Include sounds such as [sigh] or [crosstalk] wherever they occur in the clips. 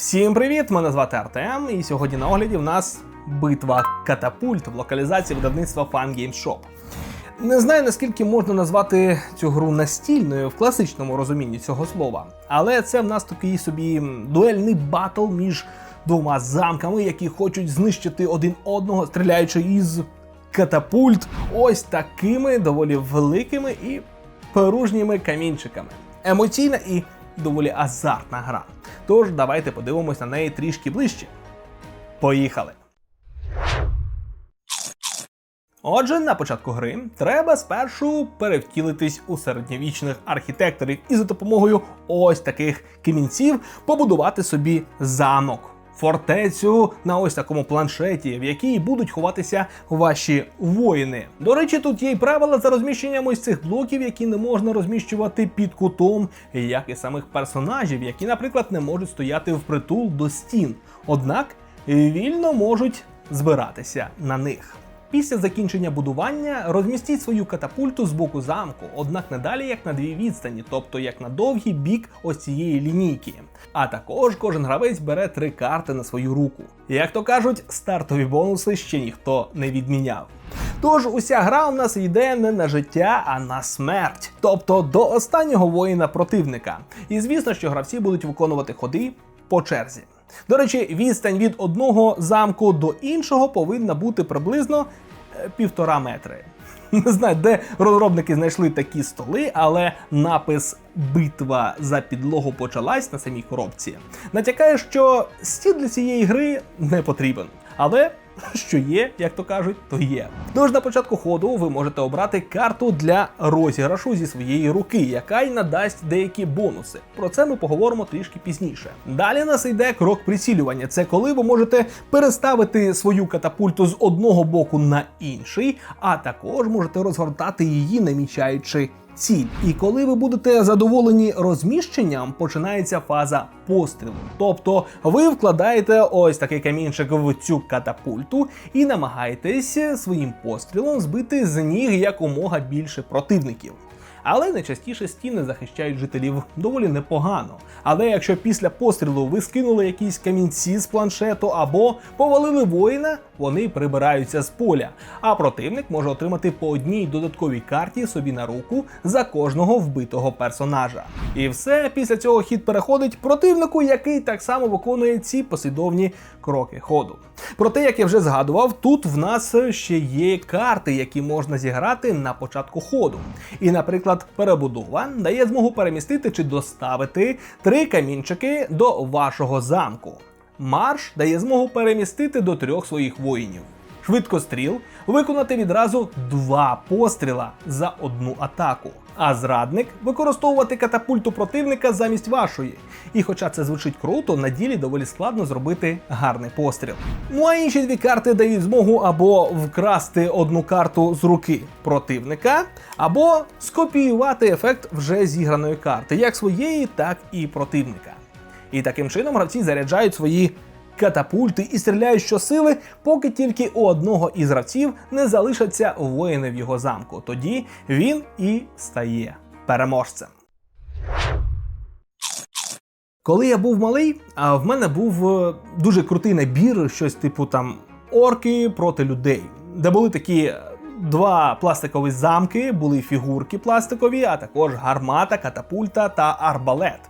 Всім привіт! Мене звати Артем, і сьогодні на огляді в нас битва катапульт в локалізації видавництва Fun Games Shop. Не знаю наскільки можна назвати цю гру настільною в класичному розумінні цього слова, але це в нас такий собі дуельний батл між двома замками, які хочуть знищити один одного, стріляючи із катапульт ось такими доволі великими і порожніми камінчиками. Емоційна і доволі азартна гра. Тож давайте подивимось на неї трішки ближче. Поїхали! Отже, на початку гри треба спершу перевтілитись у середньовічних архітекторів і за допомогою ось таких камінців побудувати собі замок. Фортецю на ось такому планшеті, в якій будуть ховатися ваші воїни. До речі, тут є й правила за розміщенням ось цих блоків, які не можна розміщувати під кутом, як і самих персонажів, які, наприклад, не можуть стояти впритул до стін, однак вільно можуть збиратися на них. Після закінчення будування розмістіть свою катапульту з боку замку, однак не далі як на дві відстані, тобто як на довгий бік ось цієї лінійки. А також кожен гравець бере три карти на свою руку. Як то кажуть, стартові бонуси ще ніхто не відміняв. Тож уся гра у нас йде не на життя, а на смерть, тобто до останнього воїна противника. І звісно, що гравці будуть виконувати ходи по черзі. До речі, відстань від одного замку до іншого повинна бути приблизно е, півтора метри. [laughs] Не знаю, де розробники знайшли такі столи, але напис Битва за підлогу почалась на самій коробці. Натякає, що стіл для цієї гри не потрібен. Але [laughs] що є, як то кажуть, то є. Тож на початку ходу ви можете обрати карту для розіграшу зі своєї руки, яка й надасть деякі бонуси. Про це ми поговоримо трішки пізніше. Далі нас йде крок прицілювання. Це коли ви можете переставити свою катапульту з одного боку на інший, а також можете розгортати її, намічаючи ціль. І коли ви будете задоволені розміщенням, починається фаза пострілу. Тобто ви вкладаєте ось такий камінчик в цю катапульту і намагаєтесь своїм пострілом збити з ніг якомога більше противників. Але найчастіше стіни захищають жителів доволі непогано. Але якщо після пострілу ви скинули якісь камінці з планшету або повалили воїна, вони прибираються з поля, а противник може отримати по одній додатковій карті собі на руку за кожного вбитого персонажа. І все після цього хід переходить противнику, який так само виконує ці послідовні кроки ходу. Проте, як я вже згадував, тут в нас ще є карти, які можна зіграти на початку ходу. І, наприклад, перебудова дає змогу перемістити чи доставити три камінчики до вашого замку. Марш дає змогу перемістити до трьох своїх воїнів. Швидкостріл виконати відразу два постріла за одну атаку. А зрадник використовувати катапульту противника замість вашої. І хоча це звучить круто, на ділі доволі складно зробити гарний постріл. Ну а інші дві карти дають змогу або вкрасти одну карту з руки противника, або скопіювати ефект вже зіграної карти, як своєї, так і противника. І таким чином гравці заряджають свої катапульти і стріляють щосили, поки тільки у одного із гравців не залишаться воїни в його замку. Тоді він і стає переможцем. Коли я був малий, в мене був е, дуже крутий набір, щось типу там орки проти людей, де були такі е, два пластикові замки, були фігурки пластикові, а також гармата, катапульта та арбалет.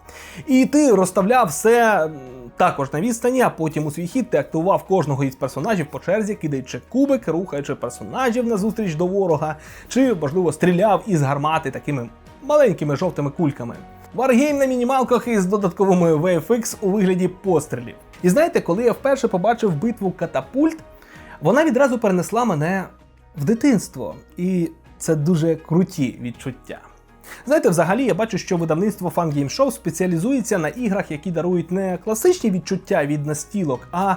І ти розставляв все також на відстані, а потім у свій хід ти активував кожного із персонажів по черзі, кидаючи кубик, рухаючи персонажів назустріч до ворога, чи, можливо, стріляв із гармати такими маленькими жовтими кульками. Варгейм на мінімалках із додатковими VFX у вигляді пострілів. І знаєте, коли я вперше побачив битву катапульт, вона відразу перенесла мене в дитинство, і це дуже круті відчуття. Знаєте, взагалі я бачу, що видавництво Fun Game Show спеціалізується на іграх, які дарують не класичні відчуття від настілок, а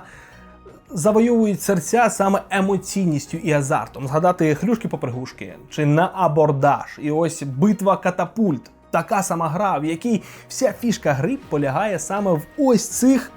завойовують серця саме емоційністю і азартом. Згадати хрюшки попригушки чи на абордаж, і ось битва катапульт. Така сама гра, в якій вся фішка гри полягає саме в ось цих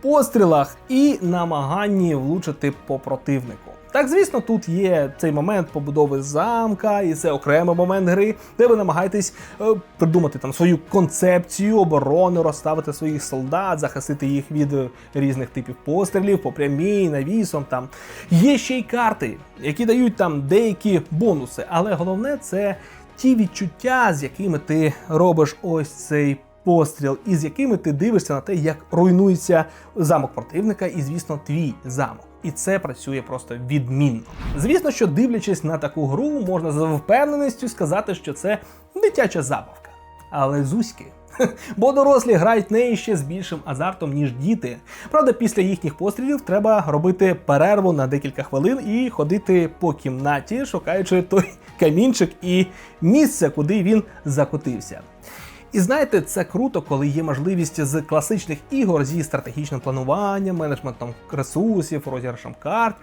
пострілах і намаганні влучити по противнику. Так, звісно, тут є цей момент побудови замка, і це окремий момент гри, де ви намагаєтесь е, придумати там свою концепцію оборони, розставити своїх солдат, захистити їх від е, різних типів пострілів, по прямій, навісом. Там є ще й карти, які дають там деякі бонуси, але головне це ті відчуття, з якими ти робиш ось цей постріл, і з якими ти дивишся на те, як руйнується замок противника, і, звісно, твій замок. І це працює просто відмінно. Звісно, що дивлячись на таку гру, можна з впевненістю сказати, що це дитяча забавка. Але зузьки. Бо дорослі грають неї ще з більшим азартом, ніж діти. Правда, після їхніх пострілів треба робити перерву на декілька хвилин і ходити по кімнаті, шукаючи той камінчик і місце, куди він закотився. І знаєте, це круто, коли є можливість з класичних ігор зі стратегічним плануванням, менеджментом ресурсів, розіграшем карт.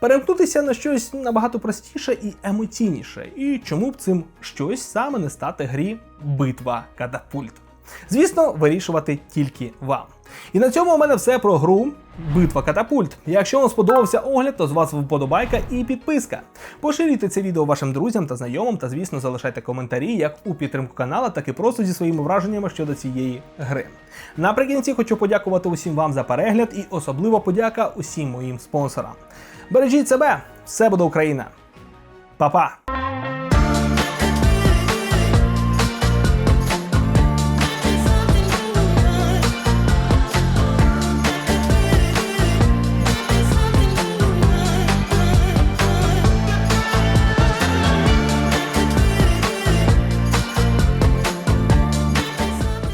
Перемкнутися на щось набагато простіше і емоційніше. І чому б цим щось саме не стати грі битва катапульт? Звісно, вирішувати тільки вам. І на цьому у мене все про гру Битва катапульт. Якщо вам сподобався огляд, то з вас вподобайка і підписка. Поширюйте це відео вашим друзям та знайомим, та звісно залишайте коментарі як у підтримку канала, так і просто зі своїми враженнями щодо цієї гри. Наприкінці хочу подякувати усім вам за перегляд і особливо подяка усім моїм спонсорам. Бережіть себе, все буде Україна. Па-па!